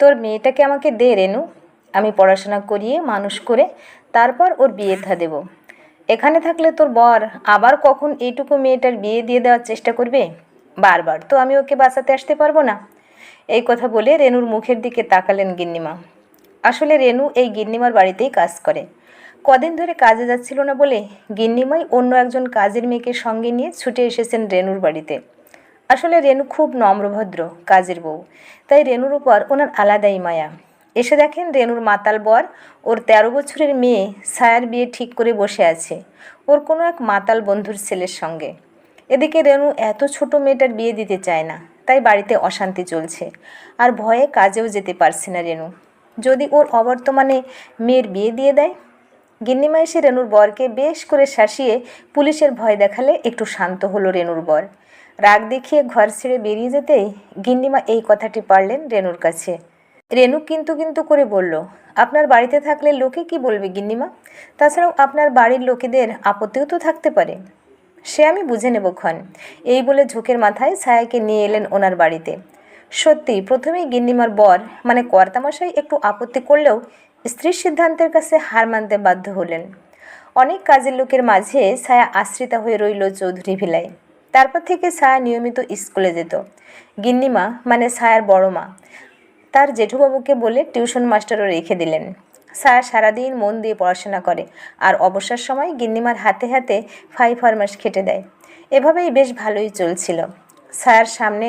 তোর মেয়েটাকে আমাকে দে, রেনু। আমি পড়াশোনা করিয়ে মানুষ করে তারপর ওর বিয়ে থা দেবো। এখানে থাকলে তোর বর আবার কখন এইটুকু মেয়েটার বিয়ে দিয়ে দেওয়ার চেষ্টা করবে? বারবার তো আমি ওকে বাঁচাতে আসতে পারব না। এই কথা বলে রেনুর মুখের দিকে তাকালেন গিন্নিমা। আসলে রেনু এই গিন্নিমার বাড়িতেই কাজ করে। কদিন ধরে কাজে যাচ্ছিল না বলে গিন্নিমাই অন্য একজন কাজের মেয়েকে সঙ্গে নিয়ে ছুটে এসেছেন রেনুর বাড়িতে। আসলে রেনু খুব নম্রভদ্র, কাজের বউ। তাই রেনুর উপর ওনার আলাদাই মায়া। এসে দেখেন রেনুর মাতাল বর ওর তেরো বছরের মেয়ে ছায়ার বিয়ে ঠিক করে বসে আছে, ওর কোনো এক মাতাল বন্ধুর ছেলের সঙ্গে। এদিকে রেনু এত ছোট মেয়েটার বিয়ে দিতে চায় না, তাই বাড়িতে অশান্তি চলছে। আর ভয়ে কাজেও যেতে পারছে না রেনু। যদি ওর অবর্তমানে মেয়ের বিয়ে দিয়ে দেয়? গিন্নিমা এসে রেনুর বরকে বেশ করে শাসিয়ে পুলিশের ভয় দেখালে একটু শান্ত হলো রেনুর বর। রাগ দেখিয়ে ঘর ছেড়ে বেরিয়ে যেতেই গিন্নিমা এই কথাটি পারলেন রেনুর কাছে। রেনু কিন্তু কিন্তু করে বলল, আপনার বাড়িতে থাকলে লোকে কি বলবে গিন্নিমা? তাছাড়াও আপনার বাড়ির লোকেদের আপত্তিও তো থাকতে পারে। সে আমি বুঝে নেব ক্ষণ। এই বলে ঝোঁকের মাথায় ছায়াকে নিয়ে এলেন ওনার বাড়িতে। সত্যি প্রথমেই গিন্নিমার বর মানে কর্তামশাই, একটু আপত্তি করলেও স্ত্রীর সিদ্ধান্তের কাছে হার মানতে বাধ্য হলেন। অনেক কাজের লোকের মাঝে ছায়া আশ্রিতা হয়ে রইল চৌধুরী ভিলায়। তারপর থেকে ছায়া নিয়মিত স্কুলে যেত। গিন্নিমা মানে ছায়ার বড় মা, তার জেঠুবাবুকে বলে টিউশন মাস্টারও রেখে দিলেন। ছায়া সারাদিন মন দিয়ে পড়াশোনা করে আর অবসর সময় গিন্নিমার হাতে হাতে ফাইভ ফরমাস খেটে দেয়। এভাবেই বেশ ভালোই চলছিল। ছায়ার সামনে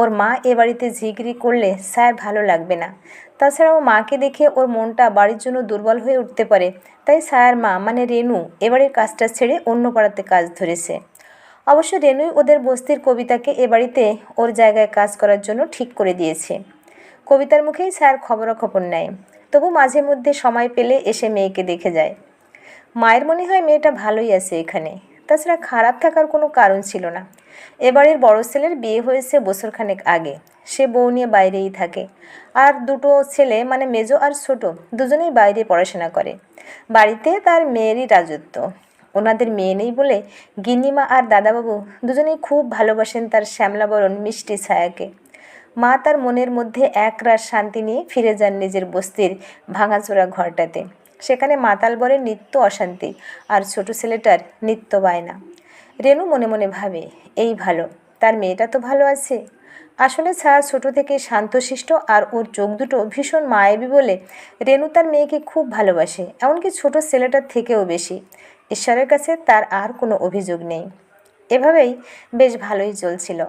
ওর মা এ বাড়িতে ঝিগড়ি করলে ছায়ার ভালো লাগবে না। তাছাড়াও মাকে দেখে ওর মনটা বাড়ির জন্য দুর্বল হয়ে উঠতে পারে। তাই ছায়ার মা মানে রেনু এবারের কাজটা ছেড়ে অন্য পাড়াতে কাজ ধরেছে। অবশ্য রেনুই ওদের বস্তির কবিতাকে এ বাড়িতে ওর জায়গায় কাজ করার জন্য ঠিক করে দিয়েছে। কবিতার মুখেই স্যার খবরাখবর নেয়। তবু মাঝে মধ্যে সময় পেলে এসে মেয়েকে দেখে যায়। মায়ের মনে হয় মেয়েটা ভালোই আছে এখানে। তাছাড়া খারাপ থাকার কোনো কারণ ছিল না। এবারের বড় ছেলের বিয়ে হয়েছে বছরখানেক আগে। সে বউ নিয়ে বাইরেই থাকে। আর দুটো ছেলে মানে মেজো আর ছোট, দুজনেই বাইরে পড়াশোনা করে। বাড়িতে তার মেয়েরই রাজত্ব। ওনাদের মেয়ে নেই বলে গিন্নিমা আর দাদাবাবু দুজনেই খুব ভালোবাসেন তার শ্যামলাবরণ মিষ্টি ছায়াকে। মা তার মনের মধ্যে এক রাত শান্তি নিয়ে ফিরে যান নিজের বস্তির ভাঙাচোরা ঘরটাতে। সেখানে মাতাল বরের নিত্য অশান্তি আর ছোট ছেলেটার নিত্য বায়না। রেনু মনে মনে ভাবে, এই ভালো, তার মেয়েটা তো ভালো আছে। আসলে ছায়া ছোট থেকে শান্তশিষ্ট আর ওর চোখ দুটো ভীষণ মায়াবী বলে রেনু তার মেয়েকে খুব ভালোবাসে, এমনকি ছোট ছেলেটার থেকেও বেশি। ঈশ্বরের কাছে তার আর কোনো অভিযোগ নেই। এভাবেই বেশ ভালোই চলছিল।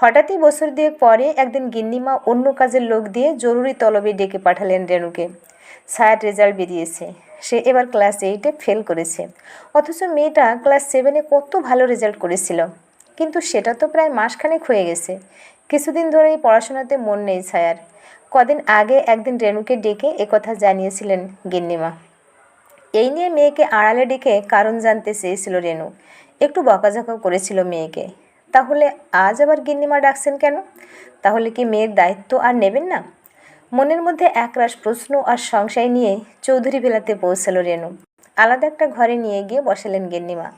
হঠাৎই বছর দুয়েক পরে একদিন গিন্নিমা অন্য কাজের লোক দিয়ে জরুরি তলবে ডেকে পাঠালেন রেনুকে ছায়ার রেজাল্ট বেরিয়েছে। সে এবার ক্লাস এইটে ফেল করেছে। অথচ মেয়েটা ক্লাস সেভেনে কত ভালো রেজাল্ট করেছিল। কিন্তু সেটা তো প্রায় মাসখানেক হয়ে গেছে। কিছুদিন ধরেই পড়াশোনাতে মন নেই ছায়ার কদিন আগে একদিন রেনুকে ডেকে একথা জানিয়েছিলেন গিন্নিমা। এই নিয়ে মেয়েকে আড়ালে ডেকে কারণ জানতে চেয়েছিল রেনু। একটু বকাঝকা করেছিল মেয়েকে। তাহলে আজ আবার গিন্নিমা ডাকছেন কেন? তাহলে কি মেয়ের দায়িত্ব আর নেবেন না? মনের মধ্যে একরাশ প্রশ্ন আর সংশয় নিয়ে চৌধুরী বেলাতে পৌঁছালো রেনু। আলাদা একটা ঘরে নিয়ে গিয়ে বসালেন গিন্নিমা।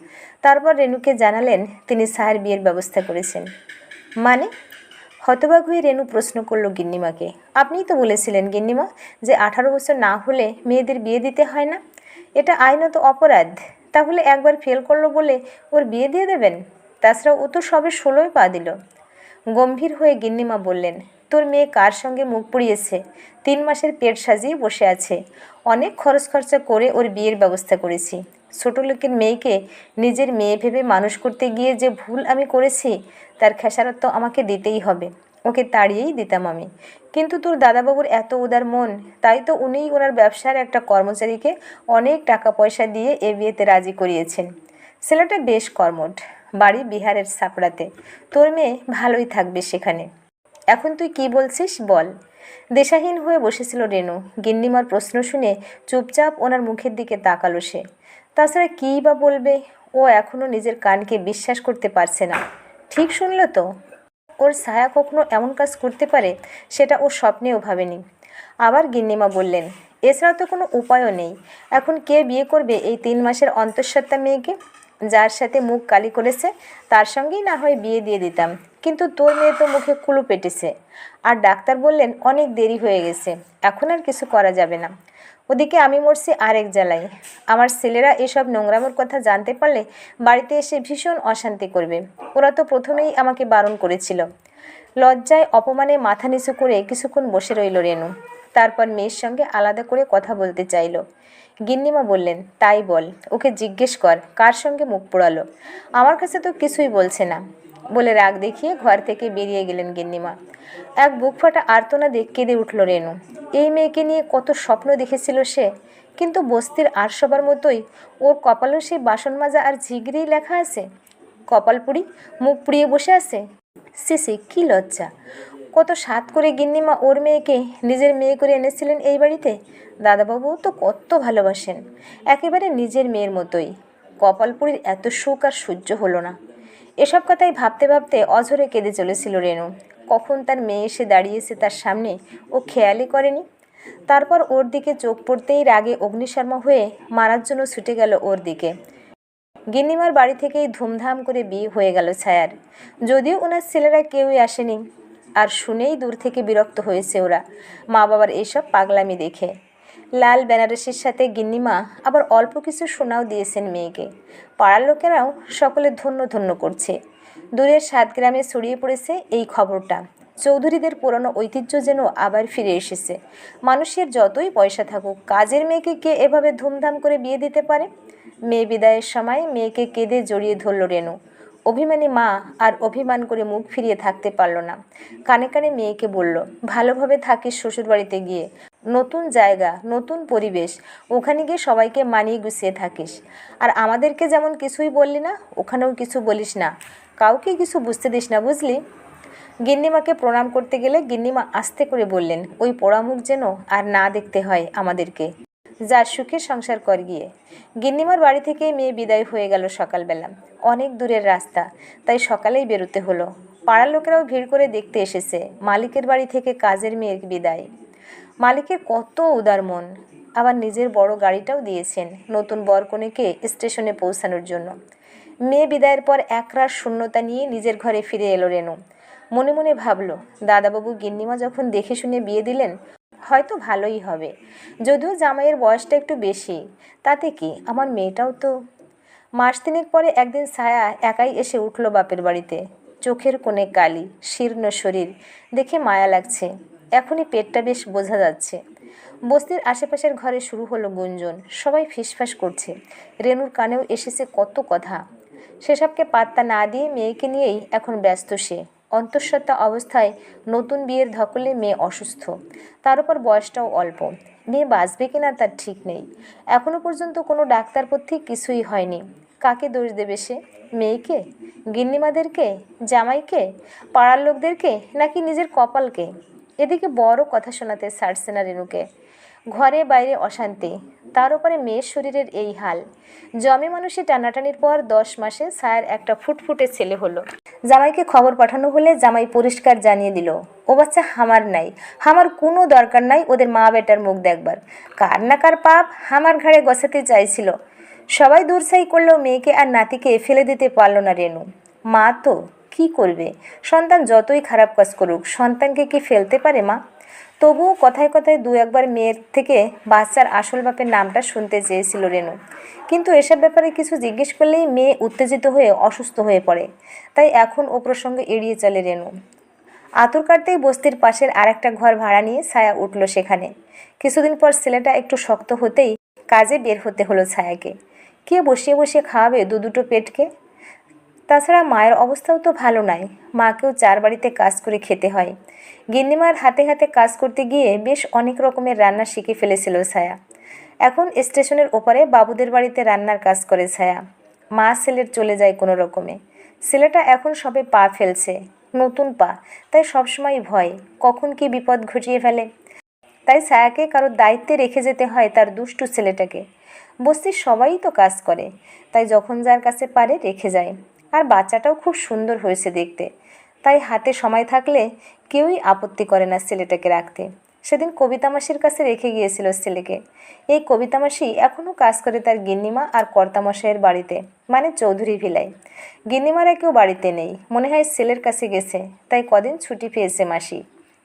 তারপর রেনুকে জানালেন তিনি সাহের বিয়ের ব্যবস্থা করেছেন। মানে? হতবাক হয়ে রেনু প্রশ্ন করল গিন্নিমাকে। আপনিই তো বলেছিলেন গিন্নিমা যে আঠারো বছর না হলে মেয়েদের বিয়ে দিতে হয় না? এটা আইনত অপরাধ। তাহলে একবার ফেল করল বলে ওর বিয়ে দিয়ে দেবেন? তাছাড়া ও তো সবে ষোলোই পা দিল। গম্ভীর হয়ে গিন্নিমা বললেন, তোর মেয়ে কার সঙ্গে মুখ পুড়িয়েছে? তিন মাসের পেট সাজিয়ে বসে আছে। অনেক খরচ খরচা করে ওর বিয়ের ব্যবস্থা করেছি। ছোটো লোকের মেয়েকে নিজের মেয়ে ভেবে মানুষ করতে গিয়ে যে ভুল আমি করেছি, তার খেসারত তো আমাকে দিতেই হবে। ওকে তাড়িয়েই দিতাম আমি। কিন্তু তোর দাদাবাবুর এত উদার মন, তাই তো উনিই ওনার ব্যবসার একটা কর্মচারীকে অনেক টাকা পয়সা দিয়ে এ বিয়েতে রাজি করিয়েছেন। ছেলেটা বেশ কর্মঠ, বাড়ি বিহারের সাপড়াতে তোর মেয়ে ভালোই থাকবে সেখানে। এখন তুই কি বলছিস বল। দেশাহীন হয়ে বসেছিল রেনু। গিন্নিমার প্রশ্ন শুনে চুপচাপ ওনার মুখের দিকে তাকালো সে। তাছাড়া কী বা বলবে? ও এখনও নিজের কানকে বিশ্বাস করতে পারছে না। ঠিক শুনল তো? ওর ছায়া কখনো এমন কাজ করতে পারে সেটা ও স্বপ্নেও ভাবেনি। আবার গিন্নিমা বললেন এছাড়া তো কোনো উপায়ও নেই। এখন কে বিয়ে করবে এই তিন মাসের অন্তঃসত্ত্বা মেয়েকে? যার সাথে মুখ কালি করেছে, তার সঙ্গেই না হয় বিয়ে দিয়ে দিতাম। কিন্তু তোর মেয়ে তো মুখে কুলু পেটেছে। আর ডাক্তার বললেন, অনেক দেরি হয়ে গেছে। এখন আর কিছু করা যাবে না। ওদিকে আমি মরছি আরেক জ্বালায়। আমার ছেলেরা এসব নোংরামোর কথা জানতে পারলে বাড়িতে এসে ভীষণ অশান্তি করবে। ওরা তো প্রথমেই আমাকে বারণ করেছিল। লজ্জায় অপমানে মাথা নিচু করে কিছুক্ষণ বসে রইল রেনু। তারপর মেয়ের সঙ্গে আলাদা করে কথা বলতে চাইলো। গিন্নিমা বললেন, তাই বল, ওকে জিজ্ঞেস কর, কার সঙ্গে মুখ পোড়ালো? আমার কাছে তো কিছুই বলছে না। বলে রাগ দেখিয়ে ঘর থেকে বেরিয়ে গেলেন গিন্নিমা। এক বুক ফাটা আর্তনা দেখ কেঁদে উঠল রেনু এই মেয়েকে নিয়ে কত স্বপ্ন দেখেছিল সে, কিন্তু বস্তির আর সবার মতোই ওর কপালেও সেই বাসন মাজা আর ঝিগড়েই লেখা আছে, কপাল পুড়ি মুখ পুড়িয়ে বসে আছে? সিসি কি লজ্জা। কত সাত করে গিন্নিমা ওর মেয়েকে নিজের মেয়ে করে এনেছিলেন এই বাড়িতে? দাদাবাবু তো কত ভালোবাসেন। একেবারে নিজের মেয়ের মতোই। কপালপুরীর এত সুখ আর সহ্য হলো না। এসব কথাই ভাবতে ভাবতে অঝরে কেঁদে চলেছিল রেনু। কখন তার মেয়ে এসে দাঁড়িয়েছে তার সামনে, ও খেয়ালই করেনি। তারপর ওর দিকে চোখ পড়তেই রাগে অগ্নিশর্মা হয়ে মারার জন্য ছুটে গেল ওর দিকে। গিন্নিমার বাড়ি থেকেই ধুমধাম করে বিয়ে হয়ে গেল ছায়ার। যদিও ওনার ছেলেরা কেউই আসেনি, আর শুনেই দূর থেকে বিরক্ত হয়েছে ওরা। মা বাবার এইসব পাগলামি দেখে। লাল বেনারসির সাথে গিন্নিমা আবার অল্প কিছু শোনাও দিয়েছেন মেয়েকে। পাড়ার লোকেরাও সকলে ধন্য ধন্য করছে। দূরের সাত গ্রামে ছড়িয়ে পড়েছে এই খবরটা। চৌধুরীদের পুরনো ঐতিহ্য যেন আবার ফিরে এসেছে। মানুষের যতই পয়সা থাকুক, কাজের মেয়েকে কে এভাবে ধুমধাম করে বিয়ে দিতে পারে? মেয়ে বিদায়ের সময় মেয়েকে কেঁদে জড়িয়ে ধরল রেনু। অভিমানী মা আর অভিমান করে মুখ ফিরিয়ে থাকতে পারল না। কানে কানে মেয়েকে বলল, ভালোভাবে থাকিস শ্বশুরবাড়িতে গিয়ে। নতুন জায়গা, নতুন পরিবেশ, ওখানে গিয়ে সবাইকে মানিয়ে গুছিয়ে থাকিস। আর আমাদেরকে যেমন কিছুই বললি না, ওখানেও কিছু বলিস না। কাউকে কিছু বুঝতে দিস না, বুঝলি? গিন্নিমাকে প্রণাম করতে গেলে গিন্নিমা আস্তে করে বললেন, ওই পোড়ামুখ যেন আর না দেখতে হয় আমাদেরকে। যার সুখে সংসার কর গিয়ে। গিন্নিমার বাড়ি থেকেই মেয়ে বিদায় হয়ে গেল সকালবেলা। অনেক দূরের রাস্তা, তাই সকালেই বেরোতে হলো। পাড়ার লোকেরাও ভিড় করে দেখতে এসেছে, মালিকের বাড়ি থেকে কাজের মেয়ের বিদায়। মালিকের কত উদার মন, আবার নিজের বড় গাড়িটাও দিয়েছেন নতুন বরকনেকে স্টেশনে পৌঁছানোর জন্য। মেয়ে বিদায়ের পর একরাশ শূন্যতা নিয়ে নিজের ঘরে ফিরে এলো রেনু। মনে মনে ভাবল, দাদাবাবু গিন্নিমা যখন দেখে শুনে বিয়ে দিলেন হয়তো ভালোই হবে। যদিও জামাইয়ের বয়সটা একটু বেশি, তাতে কি আমার মেয়েটাও তো? মাস তিনেক পরে একদিন ছায়া একাই এসে উঠল বাপের বাড়িতে। চোখের কোণে কালি, শীর্ণ শরীর, দেখে মায়া লাগছে। এখনই পেটটা বেশ বোঝা যাচ্ছে। বস্তির আশেপাশের ঘরে শুরু হলো গুঞ্জন, সবাই ফিসফাস করছে। রেনুর কানেও এসেছে কত কথা। সেসবকে পাত্তা না দিয়ে মেয়েকে নিয়েই এখন ব্যস্ত সে। অন্তঃসত্ত্বা অবস্থায় নতুন বিয়ের ধকলে মেয়ে অসুস্থ। তার উপর বয়সটাও অল্প। মেয়ে বাঁচবে কিনা তার ঠিক নেই। এখনও পর্যন্ত কোনো ডাক্তার পথ্যে কিছুই হয়নি। কাকে দোষ দেবে সে? মেয়েকে? গিন্নিমাদেরকে? জামাইকে? পাড়ার লোকদেরকে? নাকি নিজের কপালকে? এদিকে বড় কথা শোনাতে ছাড়ছে না রেনুকে ঘরে বাইরে অশান্তি। তার উপরে মেয়ের শরীরের এই হাল। জমে মানুষের টানাটানির পর দশ মাসে ছায়ার একটা ফুটফুটে ছেলে হলো। জামাইকে খবর পাঠানো হলে জামাই পরিষ্কার জানিয়ে দিল, ও বাচ্চা হামার নাই। হামার কোনো দরকার নাই ওদের মা বেটার মুখ দেখবার। কার না কার পাপ হামার ঘাড়ে গছাতে চাইছিল। সবাই দূরছাই করলেও মেয়েকে আর নাতিকে ফেলে দিতে পারল না রেনু। মা তো কি করবে? সন্তান যতই খারাপ কাজ করুক, সন্তানকে কি ফেলতে পারে মা? তবুও কথায় কথায় দু একবার মেয়ের থেকে বাচ্চার আসল বাপের নামটা শুনতে চেয়েছিল রেনু। কিন্তু এসব ব্যাপারে কিছু জিজ্ঞেস করলেই মেয়ে উত্তেজিত হয়ে অসুস্থ হয়ে পড়ে। তাই এখন ও প্রসঙ্গে এড়িয়ে চলে রেনু। আতুর কাটতেই বস্তির পাশের আর একটা ঘর ভাড়া নিয়ে ছায়া উঠল সেখানে। কিছুদিন পর ছেলেটা একটু শক্ত হতেই কাজে বের হতে হলো ছায়াকে। কে বসিয়ে বসিয়ে খাওয়াবে দু দুটো পেটকে? তাছাড়া মায়ের অবস্থাও তো ভালো নয় মাকেও চার বাড়িতে কাজ করে খেতে হয়। গিন্নিমার হাতে হাতে কাজ করতে গিয়ে বেশ অনেক রকমের রান্না শিখে ফেলেছিল ছায়া। এখন স্টেশনের ওপারে বাবুদের বাড়িতে রান্নার কাজ করে ছায়া। মা ছেলের চলে যায় কোনো রকমে। ছেলেটা এখন সবে পা ফেলছে। নতুন পা, তাই সবসময় ভয়, কখন কি বিপদ ঘটিয়ে ফেলে। তাই ছায়াকে কারোর দায়িত্বে রেখে যেতে হয় তার দুষ্টু ছেলেটাকে। বস্তির সবাই তো কাজ করে, তাই যখন যার কাছে পারে রেখে যায়। আর বাচ্চাটাও খুব সুন্দর হয়েছে দেখতে। তাই হাতে সময় থাকলে কেউই আপত্তি করে না ছেলেটাকে রাখতে। সেদিন কবিতা মাসির কাছে রেখে গিয়েছিল ছেলেকে। এই কবিতা মাসি এখনও কাজ করে তার গিন্নিমা আর কর্তামশাইয়ের বাড়িতে মানে চৌধুরী ভিলায়। গিন্নিমারা কেউ বাড়িতে নেই, মনে হয় ছেলের কাছে গেছে, তাই কদিন ছুটি পেয়েছে মাসি।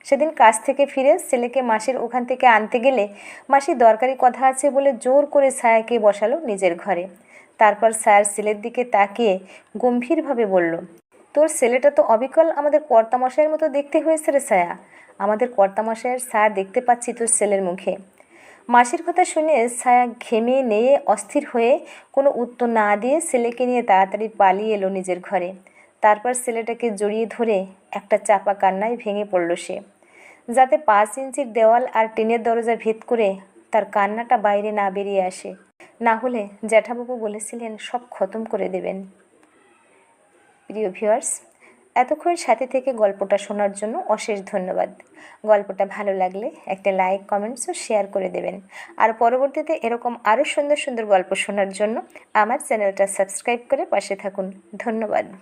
সেদিন কাজ থেকে ফিরে ছেলেকে মাসির ওখান থেকে আনতে গেলে মাসি দরকারি কথা আছে বলে জোর করে ছায়াকে বসালো নিজের ঘরে। তারপর ছায়ার ছেলের দিকে তাকিয়ে গম্ভীরভাবে বলল, তোর ছেলেটা তো অবিকল আমাদের কর্তামশাইয়ের মতো দেখতে হয়েছে রে ছায়া। আমাদের কর্তামশাইয়ের ছায়া দেখতে পাচ্ছি তোর ছেলের মুখে। মাসির কথা শুনে ছায়া ঘেমে নেয়ে অস্থির হয়ে কোনো উত্তর না দিয়ে ছেলেকে নিয়ে তাড়াতাড়ি পালিয়ে এলো নিজের ঘরে। তারপর ছেলেটাকে জড়িয়ে ধরে একটা চাপা কান্নায় ভেঙে পড়ল সে। যাতে পাঁচ ইঞ্চির দেওয়াল আর টিনের দরজা ভেদ করে তার কান্নাটা বাইরে না বেরিয়ে আসে। না হলে জ্যাঠাবাবু বলেছিলেন, সব খতম করে দেবেন। প্রিয় ভিউয়ার্স এতক্ষণ সাথে থেকে গল্পটা শোনার জন্য অশেষ ধন্যবাদ। গল্পটা ভালো লাগলে একটা লাইক কমেন্টস ও শেয়ার করে দেবেন। আর পরবর্তীতে এরকম আরও সুন্দর সুন্দর গল্প শোনার জন্য আমার চ্যানেলটা সাবস্ক্রাইব করে পাশে থাকুন। ধন্যবাদ।